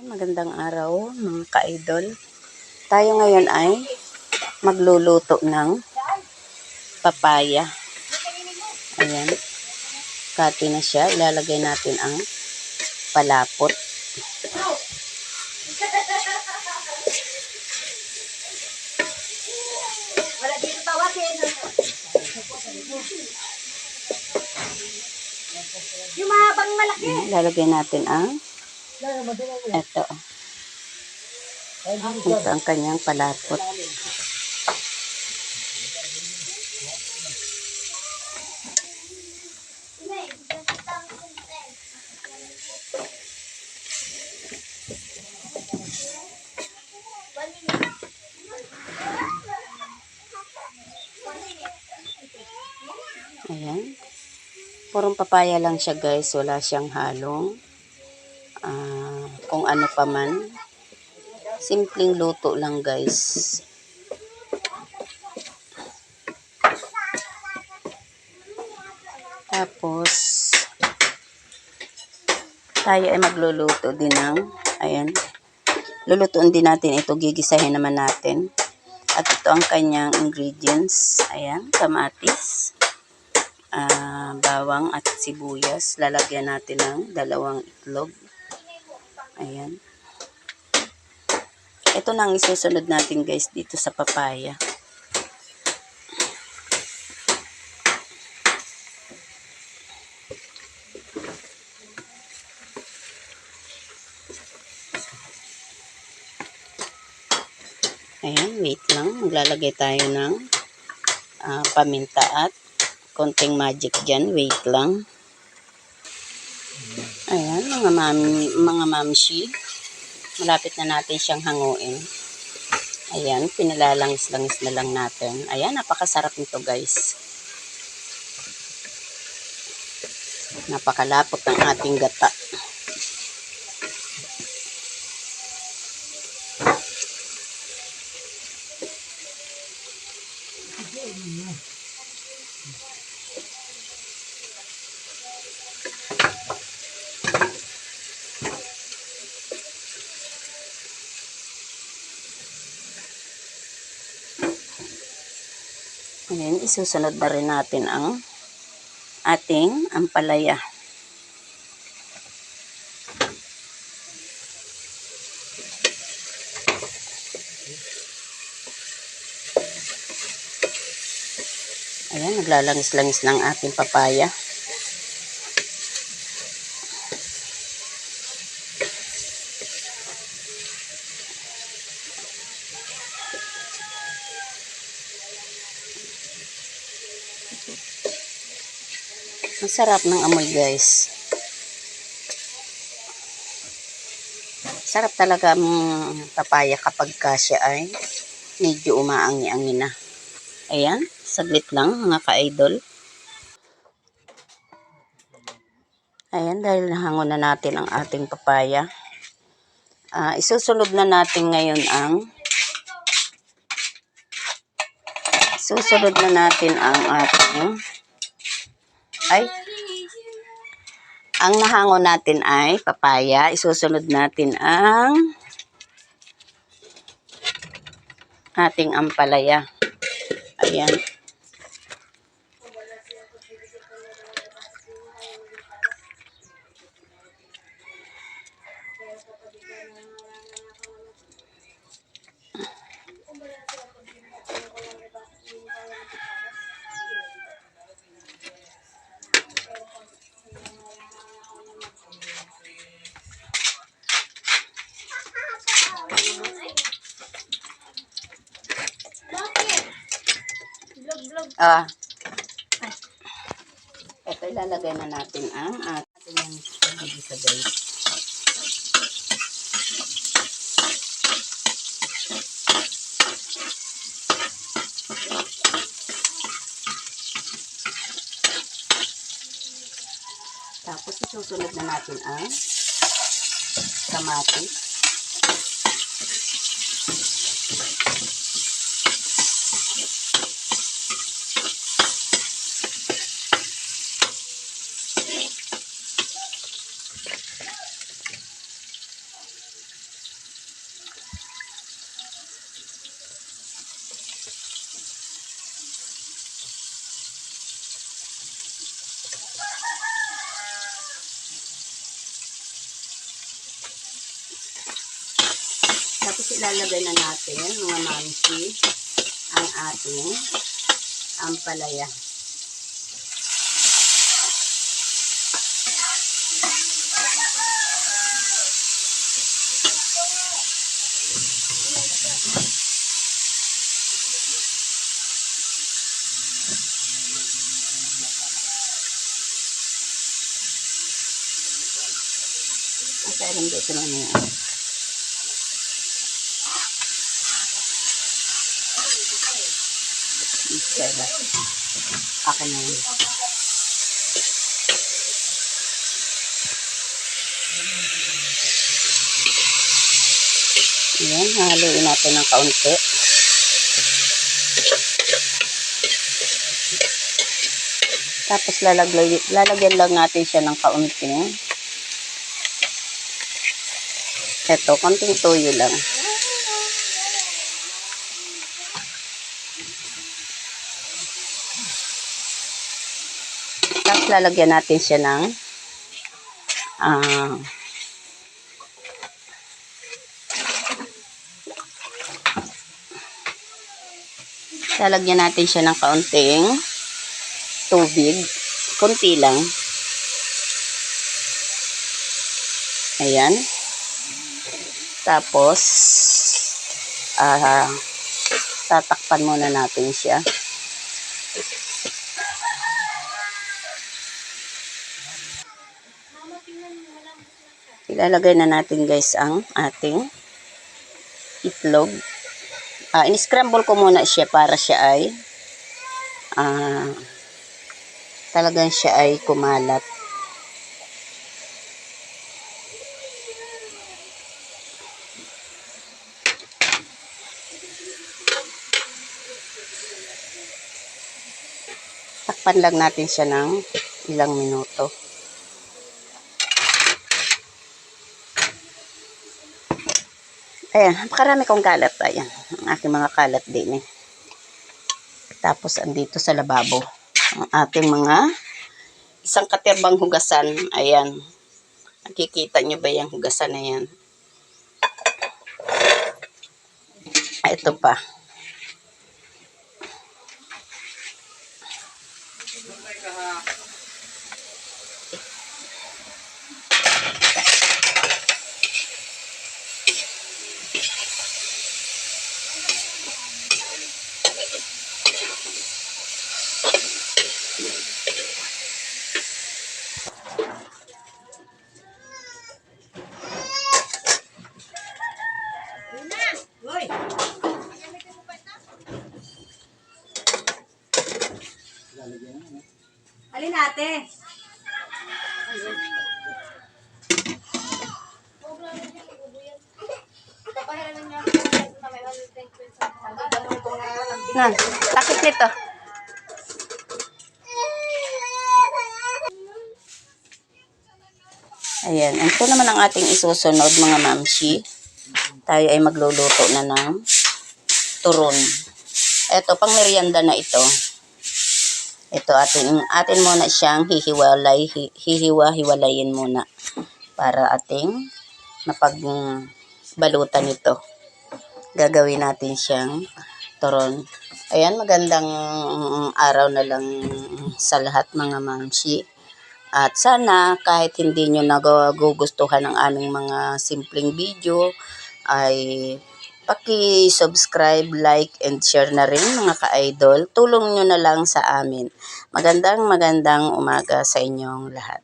Magandang araw mga ka-idol. Tayo ngayon ay magluluto ng papaya. Ayan. Kati na siya. Ilalagay natin ang palapot. Wala dito tawagin. Yung mahabang malaki. Ayan, Ilalagay natin ang ito. Ito ang kanyang palapot. Ayan. Purong papaya lang siya guys. Wala siyang halong. Ah, kung ano pa man. Simpleng luto lang guys. Tapos, tayo ay magluluto din ng, ayan, lulutuin din natin ito, gigisahin naman natin. At ito ang kanyang ingredients. Ayan, kamatis, ah, bawang at sibuyas. Lalagyan natin ng dalawang itlog. Ayan. Ito na ang isusunod natin guys dito sa papaya. Ayan, wait lang. Maglalagay tayo ng ah, paminta at konting magic dyan. Wait lang. Mga mami, mga mamshi. Malapit na natin siyang hanguin. Ayan, pinalalangis-langis na lang natin. Ayan, napakasarap nito guys. Napakalapot ng ating gata. Ayan, isusunod na rin natin ang ating ampalaya. Ayan, naglalangis-langis ng ating papaya. Masarap ng amoy guys. Sarap talaga ang papaya kapag kasya ay medyo umaangi-angi na. Ayan, saglit lang mga ka-idol. Ayan, dahil nahango na natin ang ating papaya. Ah, isusunod na natin ngayon ang susunod na natin ang ating ay ang nahango natin ay papaya. Isusunod natin ang ating ampalaya. Ayan. Ah. Ito ilalagay na natin ang ating yung sa guys. Tapos isusunod na natin ang kamatis. Tapos ilalagay na natin, mga mamsi, ang ating ampalaya. Kasi alam dito na niya. Isela. Ako na yun. Ayan, haluin natin ng kaunti. Tapos lalagay, lalagyan lang natin siya ng kaunting Eto, konting toyo lang. Tapos lalagyan natin siya ng ah lalagyan natin siya ng kaunting tubig. Kunti lang. Ayan. Tapos, ah, tatakpan muna natin siya. Ilalagay na natin guys ang ating itlog. Ah, in-scramble ko muna siya para siya ay ah, talagang siya ay kumalat. Takpan lang natin siya ng ilang minuto. Ayan, napakarami kong kalat. Ayan, ang aking mga kalat din eh. Tapos, andito sa lababo. Ang ating mga isang katirbang hugasan. Ayan. Nakikita nyo ba yung hugasan na yan? Ah, ito pa. Alin ate? Na, takip nito. Ayan, ito naman ang ating isusunod mga mamshi. Tayo ay magluluto na ng turon. Ito, pang merienda na ito. Ito, atin, atin muna siyang hihiwalay, hi- hihiwa-hiwalayin muna para ating mapagbalutan ito. Gagawin natin siyang turon. Ayan, magandang araw na lang sa lahat mga mamshi. At sana kahit hindi nyo nagugustuhan ng aming mga simpleng video, ay paki-subscribe, like, and share na rin mga ka-idol. Tulong nyo na lang sa amin. Magandang magandang umaga sa inyong lahat.